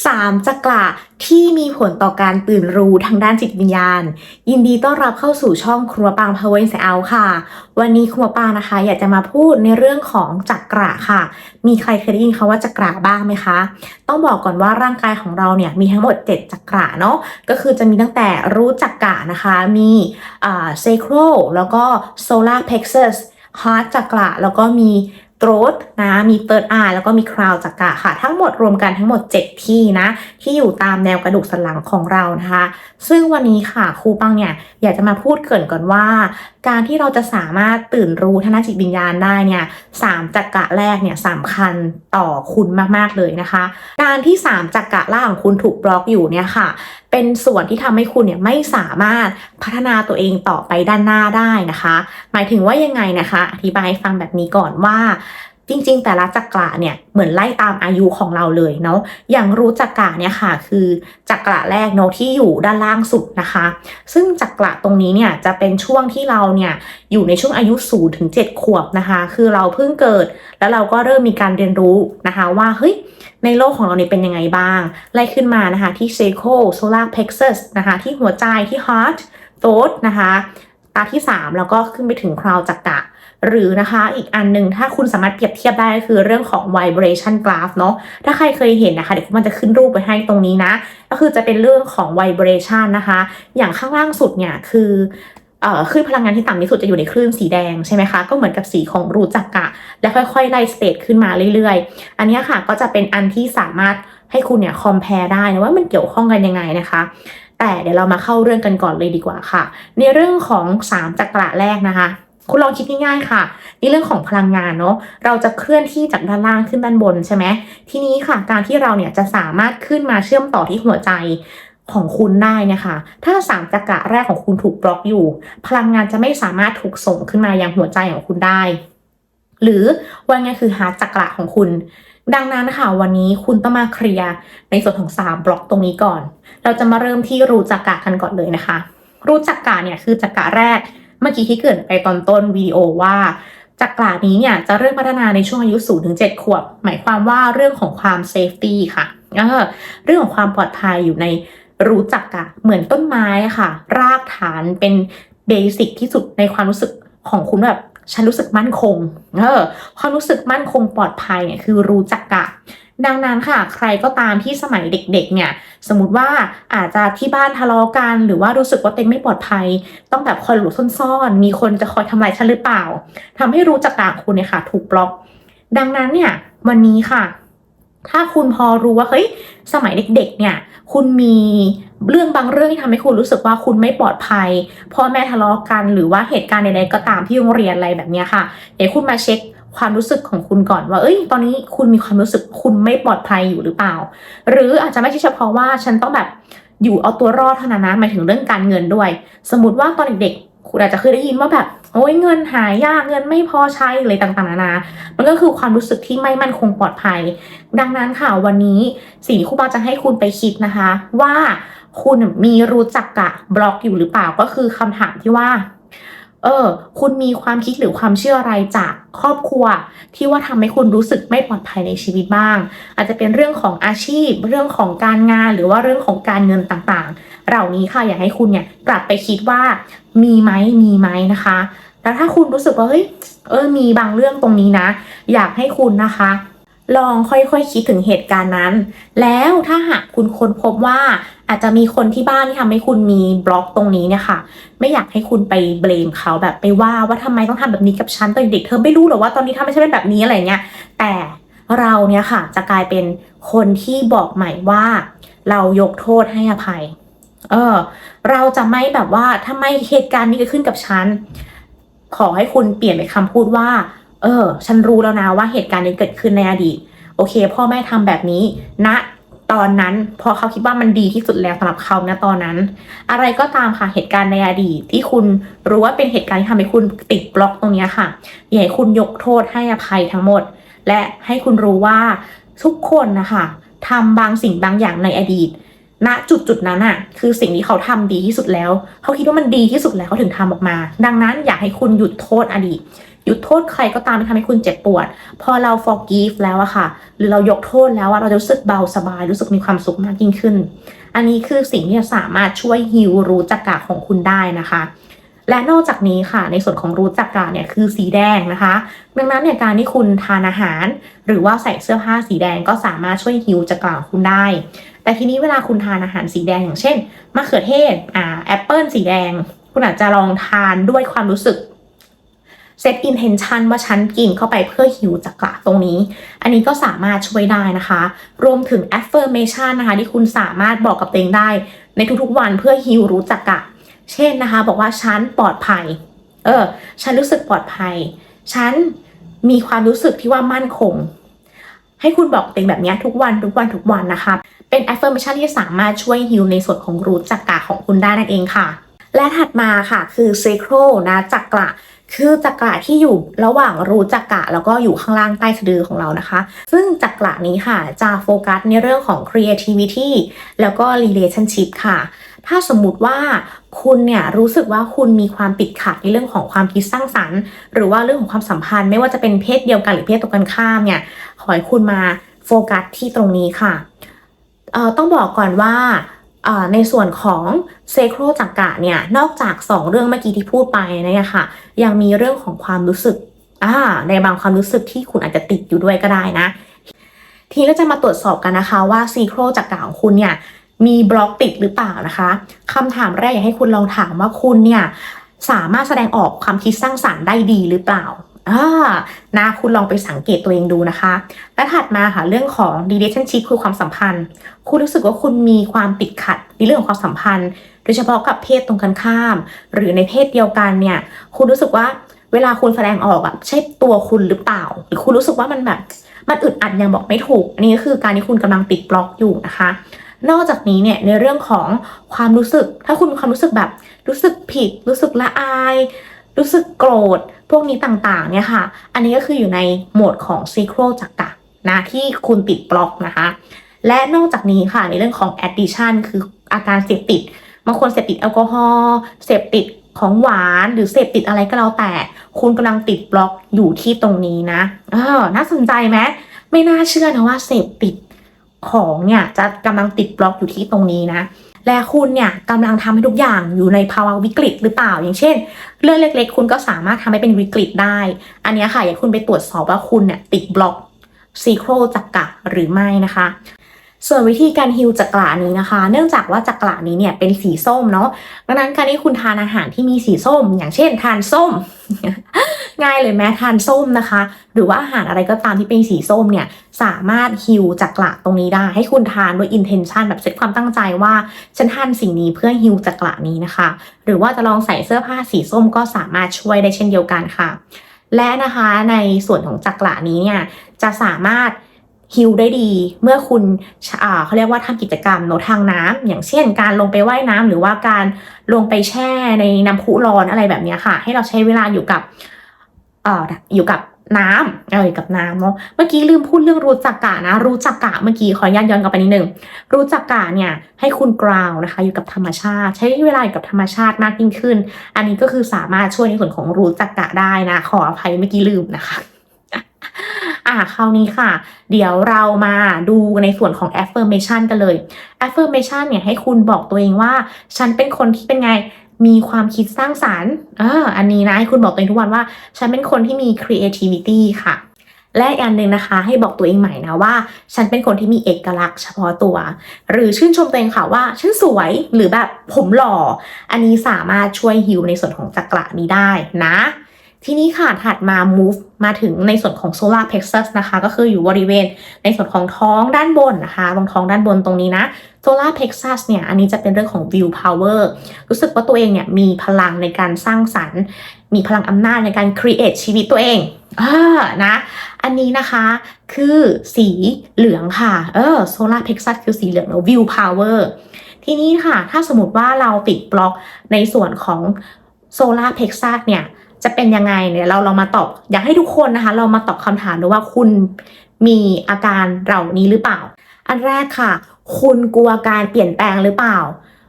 3. จักระที่มีผลต่อการตื่นรู้ทางด้านจิตวิญญาณ ยินดีต้อนรับเข้าสู่ช่องครัวปางพาวเวอร์เซลค่ะ วันนี้ครัวปางนะคะ อยากจะมาพูดในเรื่องของจักระค่ะ มีใครเคยได้ยินคาว่าจักระบ้างไหมคะ ต้องบอกก่อนว่าร่างกายของเราเนี่ยมีทั้งหมด 7 จักระเนาะก็คือจะมีตั้งแต่รู้จักระนะคะ มีเซโครแล้วก็โซลาร์เพกซัสฮาร์ t จักระแล้วก็มี t h r o a t นะมี third eye แล้วก็มี crown จักระค่ะ ทั้งหมดรวมกันทั้งหมด 7 ที่นะ ที่อยู่ตามแนวกระดูกสันหลังของเรานะคะ ซึ่งวันนี้ค่ะครูปังเนี่ยอยากจะมาพูดเกินก่อนว่า การที่เราจะสามารถตื่นรู้ทางด้านจิตวิญญาณได้เนี่ยสามจักระแรกเนี่ยสำคัญต่อคุณมากๆเลยนะคะ การที่สามจักระล่างของคุณถูกบล็อกอยู่เนี่ยค่ะ เป็นส่วนที่ทำให้คุณเนี่ยไม่สามารถพัฒนาตัวเองต่อไปด้านหน้าได้นะคะ หมายถึงว่ายังไงนะคะ อธิบายฟังแบบนี้ก่อนว่าจริงๆ แต่ละจักระเนี่ยเหมือนไล่ตามอายุของเราเลยเนาะอย่างรู้จักระเนี่ยค่ะ คือจักระแรกเนาะที่อยู่ด้านล่างสุดนะคะ ซึ่งจักระตรงนี้เนี่ยจะเป็นช่วงที่เราเนี่ยอยู่ในช่วงอายุ0ถึง7ขวบนะคะ คือเราเพิ่งเกิด แล้วเราก็เริ่มมีการเรียนรู้นะคะ ว่าเฮ้ย ในโลกของเราเนี่ยเป็นยังไงบ้าง ไล่ขึ้นมานะคะ ที่ sacral solar plexus นะคะ ที่หัวใจที่ heart throat นะคะ ตาที่ 3 แล้วก็ขึ้นไปถึง crown จักระหรือนะคะอีกอันหนึ่งถ้าคุณสามารถเปรียบเทียบได้ก็คือเรื่องของ vibration graph เนาะถ้าใครเคยเห็นนะคะเดี๋ยวมันจะขึ้นรูปไปให้ตรงนี้นะ ก็คือจะเป็นเรื่องของ vibration นะคะ อย่างข้างล่างสุดเนี่ยคือ คลื่นพลังงานที่ต่ำที่สุดจะอยู่ในคลื่นสีแดงใช่ไหมคะ ก็เหมือนกับสีของรูจักระแล้วค่อยๆ ไล่สเตจขึ้นมาเรื่อยๆ อันนี้ค่ะก็จะเป็นอันที่สามารถให้คุณเนี่ยคอมเพลได้นะว่ามันเกี่ยวข้องกันยังไงนะคะ แต่เดี๋ยวเรามาเข้าเรื่องกันก่อนเลยดีกว่าค่ะ ในเรื่องของ3จักระแรกนะคะคุณลองคิดง่ายๆค่ะในเรื่องของพลังงานเนาะเราจะเคลื่อนที่จากด้านล่างขึ้นด้านบนใช่ไหมทีนี้ค่ะ การที่เราเนี่ยจะสามารถขึ้นมาเชื่อมต่อที่หัวใจ ของคุณได้นะคะ ถ้าสามจักระแรกของคุณถูกบล็อกอยู่ พลังงานจะไม่สามารถถูกส่งขึ้นมายังหัวใจของคุณได้ หรือว่าไงคือหาจักระของคุณ ดังนั้นค่ะวันนี้คุณต้องมาเคลียร์ในส่วนของ 3 บล็อกตรงนี้ก่อน เราจะมาเริ่มที่รูจักระกันก่อนเลยนะคะ รูจักระเนี่ยคือจักระแรกเมื่อกี้ที่เกิดไปตอนต้นวิดีโอว่าจักระนี้เนี่ยจะเริ่มพัฒนาในช่วงอายุ0ถึง7ขวบ หมายความว่าเรื่องของความเซฟตี้ค่ะเออเรื่องของความปลอดภัยอยู่ใน รู้จักระเหมือนต้นไม้ค่ะ รากฐานเป็นเบสิกที่สุดในความรู้สึกของคุณแบบฉันรู้สึกมั่นคง เออความรู้สึกมั่นคงปลอดภัยเนี่ยคือรู้จักกะ ดังนั้นค่ะ ใครก็ตามที่สมัยเด็กๆ เนี่ย สมมติว่าอาจจะที่บ้านทะเลาะกัน หรือว่ารู้สึกว่าเต็งไม่ปลอดภัย ต้องแบบคอยหลบซ่อนๆ มีคนจะคอยทำลายฉันหรือเปล่าทำให้รู้จักกะคุณเนี่ยค่ะ ถูกบล็อก ดังนั้นเนี่ย วันนี้ค่ะ ถ้าคุณพอรู้ว่าเฮ้ยสมัยเด็กๆเนี่ย คุณมีเรื่องบางเรื่องที่ทำให้คุณรู้สึกว่าคุณไม่ปลอดภัยพ่อแม่ทะเลาะกันหรือว่าเหตุการณ์ใดๆก็ตามที่โรงเรียนอะไรแบบนี้ค่ะเดี๋ยวคุณมาเช็คความรู้สึกของคุณก่อนว่า เอ้ย ตอนนี้คุณมีความรู้สึกคุณไม่ปลอดภัยอยู่หรือเปล่า หรืออาจจะไม่ใช่เฉพาะว่าฉันต้องแบบอยู่เอาตัวรอดเท่านั้นนะหมายถึงเรื่องการเงินด้วย สมมติว่าตอนเด็กๆ คุณอาจจะเคยได้ยินว่าแบบโอ้ยเงินหายากเงินไม่พอใช้อะไรต่างๆนานา มันก็คือความรู้สึกที่ไม่มั่นคงปลอดภัย ดังนั้นค่ะวันนี้สิ่งที่ครูบาจะให้คุณไปคิดนะคะ ว่าคุณมีรู้จักกะบล็อกอยู่หรือเปล่าก็คือคำถามที่ว่า เออ คุณมีความคิดหรือความเชื่ออะไรจากครอบครัว ที่ว่าทำให้คุณรู้สึกไม่ปลอดภัยในชีวิตบ้าง อาจจะเป็นเรื่องของอาชีพ เรื่องของการงานหรือว่าเรื่องของการเงินต่างๆ เหล่านี้ค่ะอยากให้คุณเนี่ยกลับไปคิดว่ามีไหมมีไหมนะคะแล้วถ้าคุณรู้สึกว่าเฮ้ยเออมีบางเรื่องตรงนี้นะ อยากให้คุณนะคะ ลองค่อยๆคคิดถึงเหตุการณ์นั้น แล้วถ้าหากคุณค้นพบว่าอาจจะมีคนที่บ้านที่ทำให้คุณมีบล็อกตรงนี้เนี่ยค่ะ ไม่อยากให้คุณไปเบลมเขาแบบไปว่าว่าทำไมต้องทำแบบนี้กับฉันตอนเด็กเธอไม่รู้หรอว่าตอนนี้ทำไม่ใช่เป็นแบบนี้อะไรเงี้ย แต่เราเนี่ยค่ะจะกลายเป็นคนที่บอกใหม่ว่า เรายกโทษให้อภัย เออ เราจะไม่แบบว่าทำไมเหตุการณ์นี้เกิดขึ้นกับฉันขอให้คุณเปลี่ยนเป็นคำพูดว่า เออ ฉันรู้แล้วนะว่าเหตุการณ์นี้เกิดขึ้นในอดีต โอเค พ่อแม่ทำแบบนี้ณนะตอนนั้น พอเขาคิดว่ามันดีที่สุดแล้วสำหรับเขานะตอนนั้น อะไรก็ตามค่ะเหตุการณ์ในอดีตที่คุณรู้ว่าเป็นเหตุการณ์ที่ทำให้คุณติดบล็อกตรงนี้ค่ะอย่าให้คุณยกโทษให้อภัยทั้งหมด และให้คุณรู้ว่าทุกคนนะคะทำบางสิ่งบางอย่างในอดีต ณจุดจุดๆนั้นอะคือสิ่งที่เขาทำดีที่สุดแล้ว เขาคิดว่ามันดีที่สุดแล้วเขาถึงทำออกมา ดังนั้นอยากให้คุณหยุดโทษอดีตหยุดโทษใครก็ตามที่ทำให้คุณเจ็บปวด พอเรา forgive แล้วอะค่ะ หรือเรายกโทษแล้วอะเราจะรู้สึกเบาสบายรู้สึกมีความสุขมากยิ่งขึ้น อันนี้คือสิ่งที่สามารถช่วยฮิวรู้จักกะของคุณได้นะคะ และนอกจากนี้ค่ะในส่วนของรู้จักกะเนี่ยคือสีแดงนะคะ ดังนั้นเนี่ยการที่คุณทานอาหาร หรือว่าใส่เสื้อผ้าสีแดงก็สามารถช่วยฮิวจักกะของคุณได้ แต่ทีนี้เวลาคุณทานอาหารสีแดงอย่างเช่นมะเขือเทศอ่าแอปเปิลสีแดง คุณอาจจะลองทานด้วยความรู้สึกเซตอินเทนชันว่าฉันกินเข้าไปเพื่อหิวจักระตรงนี้ อันนี้ก็สามารถช่วยได้นะคะ รวมถึง affirmation นะคะ ที่คุณสามารถบอกกับตัวเองได้ ในทุกๆวันเพื่อฮิวรู้จักกะ เช่นนะคะ บอกว่าฉันปลอดภัย เออ ฉันรู้สึกปลอดภัย ฉันมีความรู้สึกที่ว่ามั่นคง ให้คุณบอกตัวเองแบบนี้ทุกวันทุกวันทุกวันนะคะ เป็น affirmation ที่สามารถช่วยฮิวในส่วนของรูจักกะของคุณได้นั่นเองค่ะ และถัดมาค่ะคือ sacral นะจักระคือจักระที่อยู่ระหว่างรูจักระแล้วก็อยู่ข้างล่างใต้สะดือของเรานะคะ ซึ่งจักระนี้ค่ะจะโฟกัสในเรื่องของ creativity แล้วก็ relationship ค่ะ ถ้าสมมุติว่าคุณเนี่ยรู้สึกว่าคุณมีความติดขัดในเรื่องของความคิดสร้างสรรค์ หรือว่าเรื่องของความสัมพันธ์ ไม่ว่าจะเป็นเพศเดียวกันหรือเพศตรงกันข้ามเนี่ยขอให้คุณมาโฟกัสที่ตรงนี้ค่ะต้องบอกก่อนว่าในส่วนของเซโครจักระเนี่ยนอกจาก 2 เรื่องเมื่อกี้ที่พูดไปเนี่ยค่ะ ยังมีเรื่องของความรู้สึกในบางความรู้สึกที่คุณอาจจะติดอยู่ด้วยก็ได้นะ ทีนี้เราจะมาตรวจสอบกันนะคะว่าซีโครจักระของคุณเนี่ย มีบล็อกติดหรือเปล่านะคะคำถามแรกอยากให้คุณลองถามว่าคุณเนี่ยสามารถแสดงออกความคิดสร้างสรรค์ได้ดีหรือเปล่าอ่านะคุณลองไปสังเกตตัวเองดูนะคะ และถัดมาค่ะเรื่องของ relationship คือความสัมพันธ์ คุณรู้สึกว่าคุณมีความติดขัดในเรื่องของความสัมพันธ์ โดยเฉพาะกับเพศตรงกันข้าม หรือในเพศเดียวกันเนี่ย คุณรู้สึกว่าเวลาคุณแสดงออกอะใช่ตัวคุณหรือเปล่า หรือคุณรู้สึกว่ามันแบบมันอึดอัดยังบอกไม่ถูก อันนี้ก็คือการที่คุณกำลังติดบล็อกอยู่นะคะ นอกจากนี้เนี่ยในเรื่องของความรู้สึก ถ้าคุณมีความรู้สึกแบบ รู้สึกผิด รู้สึกละอาย รู้สึกโกรธ พวกนี้ต่างๆ เนี่ยค่ะ อันนี้ก็คืออยู่ในโหมดของซีโครจักระนะที่คุณติดบล็อกนะคะ และนอกจากนี้ค่ะในเรื่องของ addiction คืออาการเสพติดบางคนเสพติดแอลกอฮอล์เสพติดของหวานหรือเสพติดอะไรก็แล้วแต่ คุณกำลังติดบล็อกอยู่ที่ตรงนี้นะเออน่าสนใจไหมไม่น่าเชื่อนะว่าเสพติด ของเนี่ยจะกำลังติดบล็อกอยู่ที่ตรงนี้นะ และคุณเนี่ยกำลังทำให้ทุกอย่างอยู่ในภาวะวิกฤตหรือเปล่า อย่างเช่น เรื่องเล็กๆ คุณก็สามารถทำให้เป็นวิกฤตได้ อันนี้ค่ะอยากคุณไปตรวจสอบว่าคุณเนี่ยติดบล็อกซีโครจักระหรือไม่นะคะ ส่วนวิธีการฮิวจักระนี้นะคะ เนื่องจากว่าจักระนี้เนี่ยเป็นสีส้มเนาะดังนั้นการที่คุณทานอาหารที่มีสีส้ม อย่างเช่น ทานส้ม ง่ายเลยแม้ทานส้มนะคะ หรือว่าอาหารอะไรก็ตามที่เป็นสีส้มเนี่ยสามารถฮิวจักระตรงนี้ได้ ให้คุณทานด้วย intention แบบเซตความตั้งใจว่าฉันทานสิ่งนี้เพื่อฮิวจักระนี้นะคะ หรือว่าจะลองใส่เสื้อผ้าสีส้มก็สามารถช่วยได้เช่นเดียวกันค่ะ และนะคะในส่วนของจักระนี้เนี่ยจะสามารถ ฮิลได้ดี เมื่อคุณเขาเรียกว่าทำกิจกรรมโนทางน้ำอย่างเช่น การลงไปว่ายน้ำหรือว่าการลงไปแช่ในน้ำพุร้อนอะไรแบบนี้ค่ะ ให้เราใช้เวลาอยู่กับเอ่ออยู่กับน้ำเอออยู่กับน้ำเนาะเมื่อกี้ลืมพูดเรื่องรู้จักกะนะ รู้จักกะเมื่อกี้ขออนุญาตย้อนกลับไปนิดนึงรู้จักกะเนี่ยให้คุณกราวนะคะ อยู่กับธรรมชาติ ใช้เวลาอยู่กับธรรมชาติมากยิ่งขึ้น อันนี้ก็คือสามารถช่วยในส่วนของรู้จักกะได้นะ ขออภัยเมื่อกี้ลืมนะคะ อ่าคราวนี้ค่ะ เดี๋ยวเรามาดูในส่วนของ affirmation กันเลย affirmation เนี่ยให้คุณบอกตัวเองว่า ฉันเป็นคนที่เป็นไงมีความคิดสร้างสารรค์อ่าอันนี้นะให้คุณบอกตัวเองทุกวันว่า ฉันเป็นคนที่มี creativity ค่ะ และอีกอันหนึ่งนะคะ ให้บอกตัวเองใหม่นะว่า ฉันเป็นคนที่มีเอกลักษณ์เฉพาะตัว หรือชื่นชมตัวเองค่ะว่า ฉันสวยหรือแบบผมหล่อ อันนี้สามารถช่วยฮิวในส่วนของจักระนี้ได้นะ ทีนี้ค่ะถัดมา move มาถึงในส่วนของ solar plexus นะคะ ก็คืออยู่บริเวณในส่วนของท้องด้านบนนะคะตรงท้องด้านบนตรงนี้นะ solar plexus เนี่ยอันนี้จะเป็นเรื่องของ will power รู้สึกว่าตัวเองเนี่ยมีพลังในการสร้างสรรค์ มีพลังอำนาจในการ create ชีวิตตัวเองอ่านะ อันนี้นะคะคือสีเหลืองค่ะ เออ solar plexus คือสีเหลืองแล้ว will power ทีนี้ค่ะ ถ้าสมมติว่าเราติดบล็อกในส่วนของ solar plexus เนี่ย จะเป็นยังไงเนี่ยเราเรามาตอบอยากให้ทุกคนนะคะ เรามาตอบคำถามดูว่าคุณมีอาการเหล่านี้หรือเปล่า อันแรกค่ะ คุณกลัวการเปลี่ยนแปลงหรือเปล่า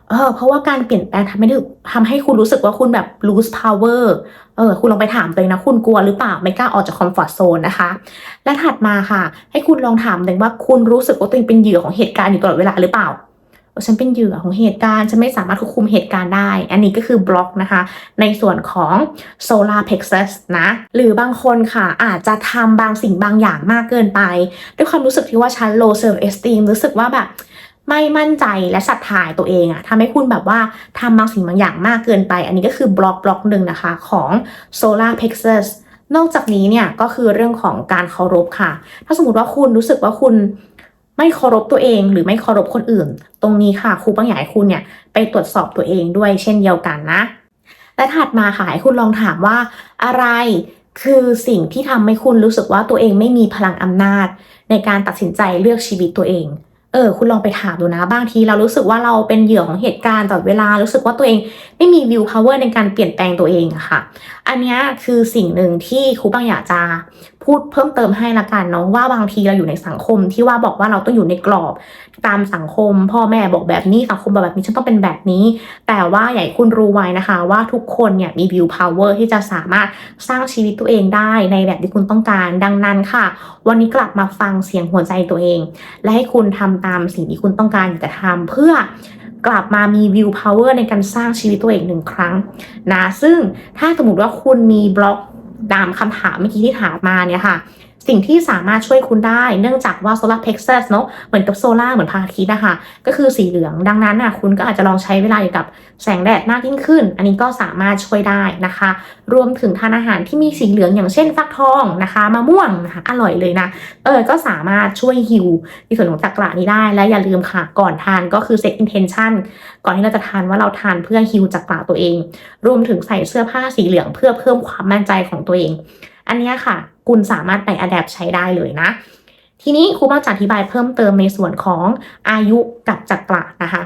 เออเพราะว่าการเปลี่ยนแปลงทำให้ถึงทำให้คุณรู้สึกว่าคุณแบบ lose power เออคุณลองไปถามตัวเองนะ คุณกลัวหรือเปล่าไม่กล้าออกจาก comfort zone นะคะ และถัดมาค่ะ ให้คุณลองถามตัวเองว่าคุณรู้สึกว่าตัวเองเป็นเหยื่อของเหตุการณ์อยู่ตลอดเวลาหรือเปล่า ฉันเป็นเหยื่อของเหตุการณ์ ฉันไม่สามารถควบคุมเหตุการณ์ได้ อันนี้ก็คือบล็อกนะคะ ในส่วนของ solar plexus นะ หรือบางคนค่ะ อาจจะทำบางสิ่งบางอย่างมากเกินไป ด้วยความรู้สึกที่ว่าฉัน low self esteem รู้สึกว่าแบบไม่มั่นใจและศรัทธาในตัวเองอะทำให้คุณแบบว่าทำบางสิ่งบางอย่างมากเกินไป อันนี้ก็คือบล็อกบล็อกหนึ่งนะคะของ solar plexus นอกจากนี้เนี่ยก็คือเรื่องของการเคารพค่ะ ถ้าสมมติว่าคุณรู้สึกว่าคุณ ไม่เคารพตัวเองหรือไม่เคารพคนอื่น ตรงนี้ค่ะครูบางอยากให้คุณเนี่ยไปตรวจสอบตัวเองด้วยเช่นเดียวกันนะ และถัดมาค่ะให้คุณลองถามว่าอะไรคือสิ่งที่ทำให้คุณรู้สึกว่าตัวเองไม่มีพลังอำนาจ ในการตัดสินใจเลือกชีวิตตัวเอง เออ คุณลองไปถามดูนะ บางทีเรารู้สึกว่าเราเป็นเหยื่อของเหตุการณ์ตลอดเวลา รู้สึกว่าตัวเองไม่มีวิวพาวเวอร์ในการเปลี่ยนแปลงตัวเองอะค่ะ อันนี้คือสิ่งหนึ่งที่ครูบางอยากจะ พูดเพิ่มเติมให้ละกันเนาะว่าบางทีเราอยู่ในสังคมที่ว่าบอกว่าเราต้องอยู่ในกรอบตามสังคม พ่อแม่บอกแบบนี้สังคมบอกแบบนี้ฉันต้องเป็นแบบนี้ แต่ว่าอยากให้คุณรู้ไว้นะคะ ว่าทุกคนเนี่ยมีวิวพาวเวอร์ที่จะสามารถสร้างชีวิตตัวเองได้ในแบบที่คุณต้องการดังนั้นค่ะ วันนี้กลับมาฟังเสียงหัวใจตัวเอง และให้คุณทำตามสิ่งที่คุณต้องการอยากจะทำเพื่อกลับมามีวิวพาวเวอร์ในการสร้างชีวิตตัวเองหนึ่งครั้งนะซึ่งถ้าสมมติว่าคุณมีบล็อก ตามคำถามเมื่อกี้ที่ถามมาเนี่ยค่ะ สิ่งที่สามารถช่วยคุณได้เนื่องจากว่าโซลาร์เพ็กซัสเนาะเหมือนกับโซลาเหมือนพาทิตย์นะคะก็คือสีเหลืองดังนั้นน่ะคุณก็อาจจะลองใช้เวลาอยู่กับแสงแดดมากยิ่งขึ้น อันนี้ก็สามารถช่วยได้นะคะ รวมถึงทานอาหารที่มีสีเหลืองอย่างเช่นฟักทองนะคะมะม่วงนะคะอร่อยเลยนะเออก็สามารถช่วยฮิวในส่วนของจักระนี้ได้และอย่าลืมค่ะก่อนทานก็คือเซ็ตอินเทนชันก่อนที่เราจะทานว่าเราทานเพื่อฮิวจักระตัวเอง รวมถึงใส่เสื้อผ้าสีเหลืองเพื่อเพิ่มความมั่นใจของตัวเอง อันนี้ค่ะ คุณสามารถไปอัดแอปใช้ได้เลยนะ ทีนี้ครูบ้างจะอธิบายเพิ่มเติมในส่วนของอายุกับจักระนะคะ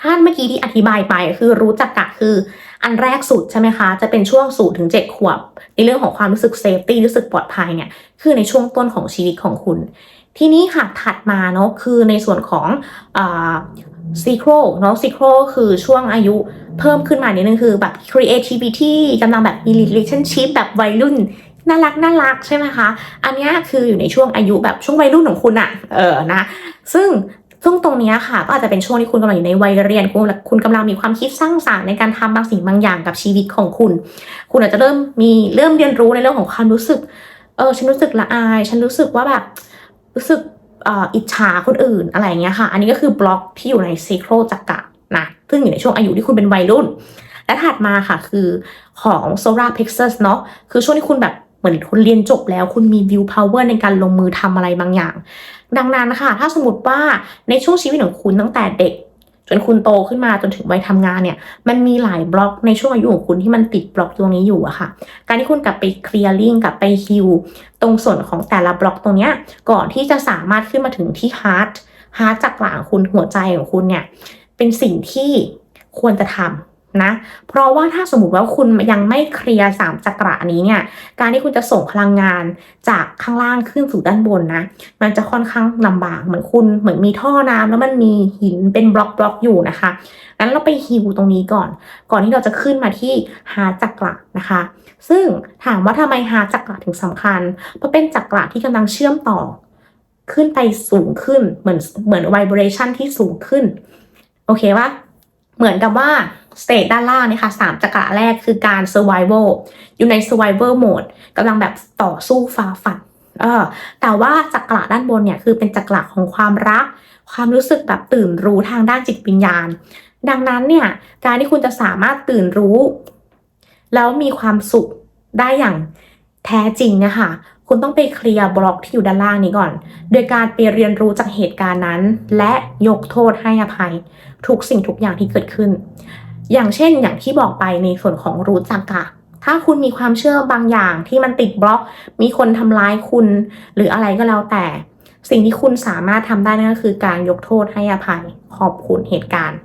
ท่านเมื่อกี้ที่อธิบายไปคือรู้จักกะคือ อันแรกสุดใช่ไหมคะ จะเป็นช่วงศูนย์ถึงเจ็ดขวบ ในเรื่องของความรู้สึกเซฟตี้รู้สึกปลอดภัยเนี่ยคือในช่วงต้นของชีวิตของคุณ ทีนี้ค่ะถัดมาเนาะคือในส่วนของ ซีโครเนาะซีโครคือช่วงอายุเพิ่มขึ้นมานิดนึงคือแบบ creativity กำลังแบบ relationship แบบวัยรุ่นน่ารักน่ารักใช่ไหมคะ อันนี้คืออยู่ในช่วงอายุแบบช่วงวัยรุ่นของคุณอะเออนะ ซึ่งซึ่งตรงนี้ค่ะก็อาจจะเป็นช่วงที่คุณกำลังอยู่ในวัยเรียน คุณคุณกำลังมีความคิดสร้างสรรค์ในการทำบางสิ่งบางอย่างกับชีวิตของคุณ คุณอาจจะเริ่มมีเริ่มเรียนรู้ในเรื่องของความรู้สึก เออฉันรู้สึกละอาย ฉันรู้สึกว่าแบบรู้สึก อิจฉาคนอื่นอะไรเงี้ยค่ะ อันนี้ก็คือบล็อกที่อยู่ในซีโครจักระนะซึ่งอยู่ในช่วงอายุที่คุณเป็นวัยรุ่น และถัดมาค่ะคือของโซลาร์เพ็กซัสเนาะคือช่วงที่คุณแบบเหมือนคุณเรียนจบแล้วคุณมีวิวพาวเวอร์ในการลงมือทำอะไรบางอย่าง ดังนั้นค่ะ ถ้าสมมติว่าในช่วงชีวิตของคุณตั้งแต่เด็ก จนคุณโตขึ้นมาจนถึงวัยทำงานเนี่ย มันมีหลายบล็อกในช่วงอายุของคุณที่มันติดบล็อกตรงนี้อยู่อะค่ะ การที่คุณกลับไปเคลียร์ลิงกลับไปฮิวตรงส่วนของแต่ละบล็อกตรงเนี้ยก่อนที่จะสามารถขึ้นมาถึงที่ฮาร์ดฮาร์ดจากหลังคุณหัวใจของคุณเนี่ย เป็นสิ่งที่ควรจะทำ นะ เพราะว่าถ้าสมมติว่าคุณยังไม่เคลียร์สามจักระนี้เนี่ย การที่คุณจะส่งพลังงานจากข้างล่างขึ้นสู่ด้านบนนะ มันจะค่อนข้างลำบากเหมือนคุณเหมือนมีท่อน้ำแล้วมันมีหินเป็นบล็อกบล็อกอยู่นะคะงั้นเราไปฮิวตรงนี้ก่อน ก่อนที่เราจะขึ้นมาที่ฮาจักระนะคะ ซึ่งถามว่าทำไมฮาจักระถึงสำคัญ เพราะเป็นจักระที่กำลังเชื่อมต่อขึ้นไปสูงขึ้นเหมือนเหมือนไวเบรชันที่สูงขึ้น โอเคปะเหมือนกับว่า สเตจด้านล่างนี่ค่ะสามจักระแรกคือการ survival อยู่ใน survival mode กำลังแบบต่อสู้ฟ้าฟันเออแต่ว่าจักระด้านบนเนี่ยคือเป็นจักระของความรัก ความรู้สึกแบบตื่นรู้ทางด้านจิตวิญญาณ ดังนั้นเนี่ยการที่คุณจะสามารถตื่นรู้ แล้วมีความสุขได้อย่างแท้จริงนะคะคุณต้องไปเคลียร์บล็อกที่อยู่ด้านล่างนี้ก่อน โดยการไปเรียนรู้จากเหตุการณ์นั้น และยกโทษให้อภัย ทุกสิ่งทุกอย่างที่เกิดขึ้น อย่างเช่นอย่างที่บอกไปในส่วนของรู้จักกะถ้าคุณมีความเชื่อบางอย่างที่มันติดบล็อก มีคนทำร้ายคุณ หรืออะไรก็แล้วแต่ สิ่งที่คุณสามารถทำได้นั่นก็คือการยกโทษให้อภัยขอบคุณเหตุการณ์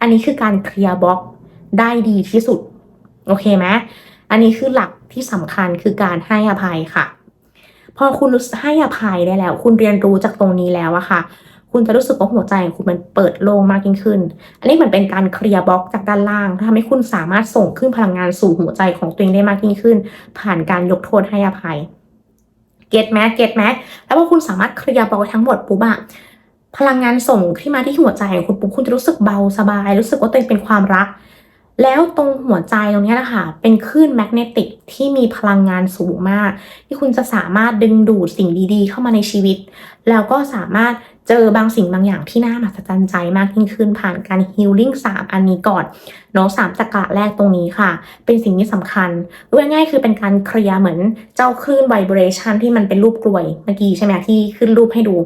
อันนี้คือการเคลียร์บล็อกได้ดีที่สุด โอเคไหมอันนี้คือหลักที่สำคัญคือการให้อภัยค่ะ พอคุณให้อภัยได้แล้ว คุณเรียนรู้จากตรงนี้แล้วอะค่ะ คุณจะรู้สึกว่าหัวใจของคุณมันเปิดโล่งมากยิ่งขึ้น อันนี้มือนเป็นการเคลียร์บล็อกจากด้านล่างทำให้คุณสามารถส่งขึ้นพลังงานสู่หัวใจของตัวเองได้มากยิ่งขึ้น ผ่านการยกโทษให้อภัย เก็ตแมเก็ตแมแล้วพอคุณสามารถเคลียร์บล็อกทั้งหมดปุ๊บอะพลังงานส่งที่มาที่หัวใจของคุณปุ๊บคุณจะรู้สึกเบาสบาย รู้สึกว่าตัวเองเป็นความรัก แล้วตรงหัวใจตรงนี้นะคะเป็นคลื่นแมกเนติกที่มีพลังงานสูงมาก ที่คุณจะสามารถดึงดูดสิ่งดีๆ เข้ามาในชีวิต แล้วก็สามารถ เจอบางสิ่งบางอย่างที่น่ามหัศจรรย์ใจมากยิ่งขึ้นผ่านการฮิลลิ่ง3อันนี้ก่อนเนาะสามจักระแรกตรงนี้ค่ะ เป็นสิ่งที่สำคัญรู้ง่ายคือเป็นการเคลียร์เหมือนเจ้าคลื่นไวเบรชันที่มันเป็นรูปกลวยเมื่อกี้ใช่ไหมที่ขึ้นรูปให้ดู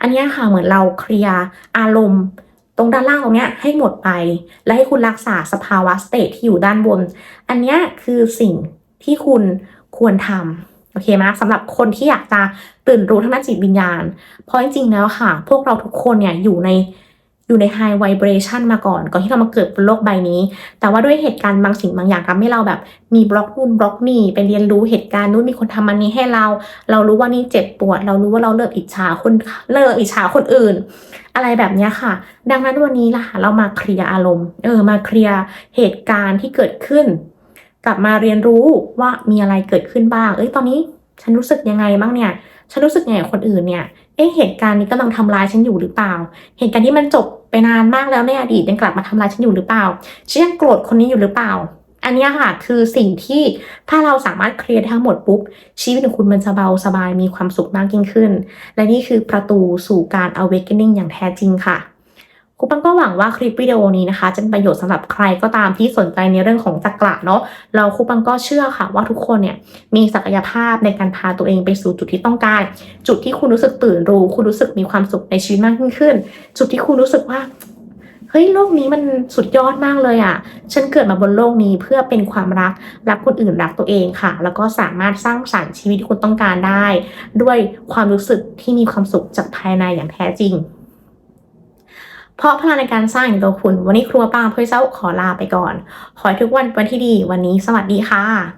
อันนี้ค่ะเหมือนเราเคลียร์อารมณ์ ตรงด้านล่างตรงนี้ให้หมดไป และให้คุณรักษาสภาวะสเตทที่อยู่ด้านบน อันนี้คือสิ่งที่คุณควรทำ โอเคไหมสำหรับคนที่อยากจะตื่นรู้ทางด้านจิตวิญญาณ เพราะจริงๆแล้วค่ะ พวกเราทุกคนเนี่ยอยู่ในอยู่ใน high vibration มาก่อน ก่อนที่เรามาเกิดบนโลกใบนี้ แต่ว่าด้วยเหตุการณ์บางสิ่งบางอย่างทำให้เราแบบมีบล็อกนู่นบล็อกนี่ไปเรียนรู้เหตุการณ์นู้นมีคนทำมันนี้ให้เรา เรารู้ว่านี่เจ็บปวด เรารู้ว่าเราเลิกอิจฉาคนเลิกอิจฉาคนอื่น อะไรแบบนี้ค่ะ ดังนั้นวันนี้ล่ะเรามาเคลียร์อารมณ์ เออมาเคลียร์เหตุการณ์ที่เกิดขึ้น กลับมาเรียนรู้ว่ามีอะไรเกิดขึ้นบ้าง เอ้ย ตอนนี้ฉันรู้สึกยังไงบ้างเนี่ย ฉันรู้สึกไงกับคนอื่นเนี่ย เอ๊ะเหตุการณ์นี้กำลังทำร้ายฉันอยู่หรือเปล่า เหตุการณ์ที่มันจบไปนานมากแล้วในอดีตยังกลับมาทำร้ายฉันอยู่หรือเปล่า ฉันยังโกรธคนนี้อยู่หรือเปล่า อันนี้ค่ะคือสิ่งที่ถ้าเราสามารถเคลียร์ทั้งหมดปุ๊บชีวิตของคุณมันจะเบาสบายมีความสุขมากยิ่งขึ้น และนี่คือประตูสู่การ awakening อย่างแท้จริงค่ะ ครูปังก็หวังว่าคลิปวิดีโอนี้นะคะ จะเป็นประโยชน์สำหรับใครก็ตามที่สนใจในเรื่องของจักระเนาะเราครูปังก็เชื่อค่ะว่าทุกคนเนี่ยมีศักยภาพในการพาตัวเองไปสู่จุดที่ต้องการ จุดที่คุณรู้สึกตื่นรู้ คุณรู้สึกมีความสุขในชีวิตมากขึ้น จุดที่คุณรู้สึกว่าเฮ้ยโลกนี้มันสุดยอดมากเลยอะ่ะ ฉันเกิดมาบนโลกนี้เพื่อเป็นความรัก รักคนอื่นรักตัวเองค่ะ แล้วก็สามารถสร้างสรรค์ชีวิตที่คุณต้องการได้ ด้วยความรู้สึกที่มีความสุขจากภายในอย่างแท้จริง เพราะพลังในการสร้างอย่างตัวคุณ วันนี้ครัวป้าเพื่อเจ้าขอลาไปก่อน ขอให้ทุกวันเป็นวันที่ดี วันนี้สวัสดีค่ะ